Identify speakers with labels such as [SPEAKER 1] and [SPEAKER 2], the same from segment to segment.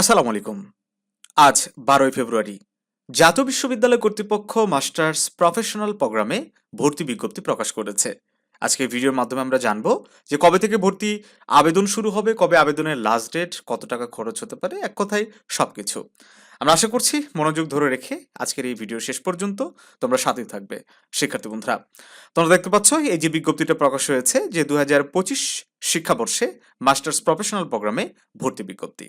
[SPEAKER 1] আসসালামু আলাইকুম। আজ বারোই ফেব্রুয়ারি, জাতীয় বিশ্ববিদ্যালয় কর্তৃপক্ষ মাস্টার্স প্রফেশনাল প্রোগ্রামে ভর্তি বিজ্ঞপ্তি প্রকাশ করেছে। আজকে ভিডিওর মাধ্যমে আমরা জানব যে কবে থেকে ভর্তি আবেদন শুরু হবে, কবে আবেদনের লাস্ট ডেট কত টাকা খরচ হতে পারে, এক কথায় সবকিছু। আমরা আশা করছি মনোযোগ ধরে রেখে আজকের এই ভিডিও শেষ পর্যন্ত তোমরা সাথেই থাকবে, শিক্ষার্থী বন্ধুরা। তোমরা দেখতে পাচ্ছ, এই যে বিজ্ঞপ্তিটা প্রকাশ হয়েছে যে দু হাজার পঁচিশ শিক্ষাবর্ষে মাস্টার্স প্রফেশনাল প্রোগ্রামে ভর্তি বিজ্ঞপ্তি।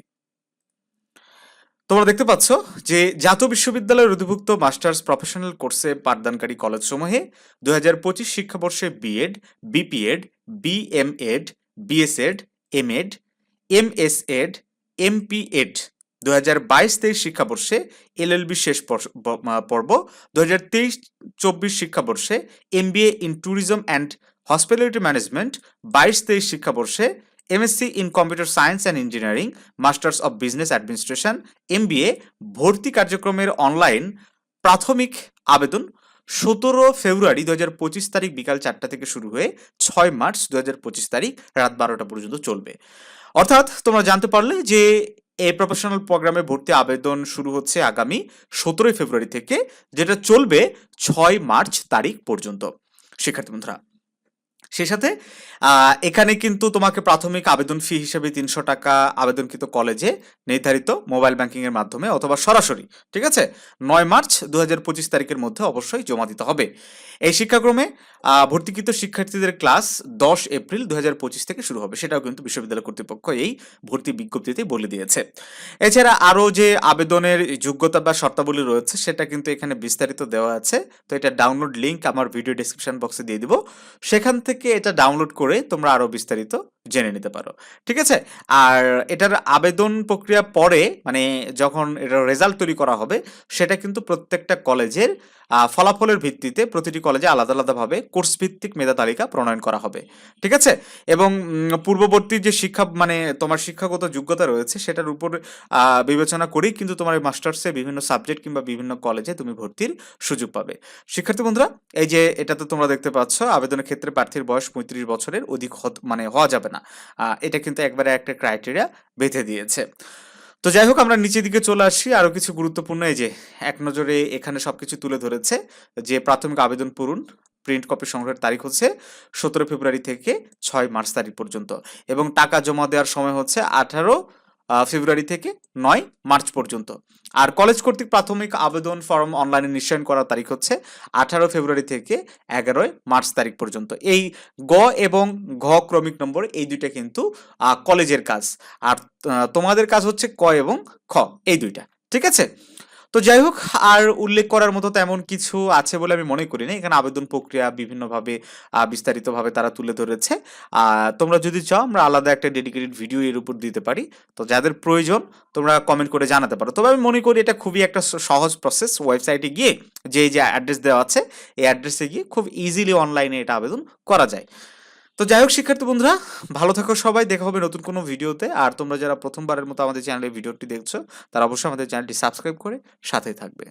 [SPEAKER 1] তোমরা দেখতে পাচ্ছ যে জাতীয় বিশ্ববিদ্যালয়ের অধিভুক্ত মাস্টার্স প্রফেশনাল কোর্সে পাঠদানকারী কলেজসমূহে দু হাজার পঁচিশ শিক্ষাবর্ষে BEd BPEd BMEd BSEd MEd MSEd MPEd দু হাজার বাইশ তেইশ শিক্ষাবর্ষে শেষ পর্ষ- ব- আহ, পর্ব দু হাজার তেইশ চব্বিশ শিক্ষাবর্ষে MBA in tourism and hospitality management বাইশ তেইশ শিক্ষাবর্ষে MSc in computer science and engineering masters of business administration MBA ভর্তি কার্যক্রমের অনলাইন প্রাথমিক আবেদন সতেরো ফেব্রুয়ারি দু হাজার পঁচিশ তারিখ বিকাল চারটা থেকে শুরু হয়ে ছয় মার্চ দু হাজার পঁচিশ তারিখ রাত বারোটা পর্যন্ত চলবে। অর্থাৎ তোমরা জানতে পারলে যে এই প্রফেশনাল প্রোগ্রামে ভর্তি আবেদন শুরু হচ্ছে আগামী সতেরোই ফেব্রুয়ারি থেকে, যেটা চলবে ছয় মার্চ তারিখ পর্যন্ত। শিক্ষার্থী বন্ধুরা সেই সাথে এখানে কিন্তু তোমাকে প্রাথমিক আবেদন ফি হিসেবে তিনশো টাকা আবেদনকৃত কলেজে নির্ধারিত মোবাইল ব্যাংকিংয়ের মাধ্যমে অথবা সরাসরি, ঠিক আছে? নয় মার্চ দু হাজার পঁচিশ তারিখের মধ্যে অবশ্যই জমা দিতে হবে। এই শিক্ষাক্রমে ভর্তিকৃত শিক্ষার্থীদের ক্লাস দশ এপ্রিল দু হাজার পঁচিশ থেকে শুরু হবে। সেটাও কিন্তু বিশ্ববিদ্যালয় কর্তৃপক্ষ এই ভর্তি বিজ্ঞপ্তিতে বলে দিয়েছে। এছাড়া আরও যে আবেদনের যোগ্যতা বা শর্তাবলী রয়েছে, সেটা কিন্তু এখানে বিস্তারিত দেওয়া আছে। তো এটা ডাউনলোড লিঙ্ক আমার ভিডিও ডিসক্রিপশান বক্সে দিয়ে দিব। সেখান থেকে এটা ডাউনলোড করে তোমরা আরও বিস্তারিত জেনে নিতে পারো। ঠিক আছে? আর এটার আবেদন প্রক্রিয়া পরে মানে যখন এটার রেজাল্ট তৈরি করা হবে, সেটা কিন্তু প্রত্যেকটা কলেজের ফলাফলের ভিত্তিতে প্রতিটি কলেজে আলাদা আলাদাভাবে কোর্স ভিত্তিক মেধা তালিকা প্রণয়ন করা হবে। ঠিক আছে? এবং পূর্ববর্তী যে শিক্ষা মানে তোমার শিক্ষাগত যোগ্যতা রয়েছে, সেটার উপর বিবেচনা করেই কিন্তু তোমার মাস্টার্সে বিভিন্ন সাবজেক্ট কিংবা বিভিন্ন কলেজে তুমি ভর্তির সুযোগ পাবে। শিক্ষার্থী বন্ধুরা, এই যে এটাতে তোমরা দেখতে পাচ্ছ, আবেদনের ক্ষেত্রে প্রার্থীর বয়স পঁয়ত্রিশ বছরের অধিক মানে হওয়া যাবে না। এটা কিন্তু একবারে একটা ক্রাইটেরিয়া বেঁধে দিয়েছে। তো যাই হোক, আমরা নিচের দিকে চলে আসি। আরও কিছু গুরুত্বপূর্ণ, এই যে এক নজরে এখানে সব কিছু তুলে ধরেছে যে প্রাথমিক আবেদন পূরণ প্রিন্ট কপি সংগ্রহের তারিখ হচ্ছে সতেরো ফেব্রুয়ারি থেকে ছয় মার্চ তারিখ পর্যন্ত এবং টাকা জমা দেওয়ার সময় হচ্ছে আঠারো ফেব্রুয়ারি থেকে নয় মার্চ পর্যন্ত। আর কলেজ কর্তৃক প্রাথমিক আবেদন ফর্ম অনলাইনে নিশ্চয়ন করার তারিখ হচ্ছে আঠারো ফেব্রুয়ারি থেকে এগারোই মার্চ তারিখ পর্যন্ত। এই গ এবং ঘ ক্রমিক নম্বর এই দুইটা কিন্তু কলেজের কাজ। আর তোমাদের কাজ হচ্ছে ক এবং খ, এই দুইটা। ঠিক আছে? তো যাই হোক, আর উল্লেখ করার মতো তেমন কিছু আছে বলে আমি মনে করি না এখানে আবেদন প্রক্রিয়া বিভিন্নভাবে বিস্তারিতভাবে তারা তুলে ধরেছে। তোমরা যদি চাও, আমরা আলাদা একটা ডেডিকেটেড ভিডিও এর উপর দিতে পারি। তো যাদের প্রয়োজন, তোমরা কমেন্ট করে জানাতে পারো। তবে আমি মনে করি এটা খুবই একটা সহজ প্রসেস ওয়েবসাইটে গিয়ে যে যে অ্যাড্রেস দেওয়া আছে, এই অ্যাড্রেসে গিয়ে খুব ইজিলি অনলাইনে এটা আবেদন করা যায়। তো যাই হোক, শিক্ষার্থী বন্ধুরা, ভালো থাকো সবাই। দেখা হবে নতুন কোনো ভিডিওতে। আর তোমরা যারা প্রথমবারের মতো আমাদের চ্যানেলে ভিডিওটি দেখছ, তারা অবশ্যই আমাদের চ্যানেলটি সাবস্ক্রাইব করে সাথেই থাকবে।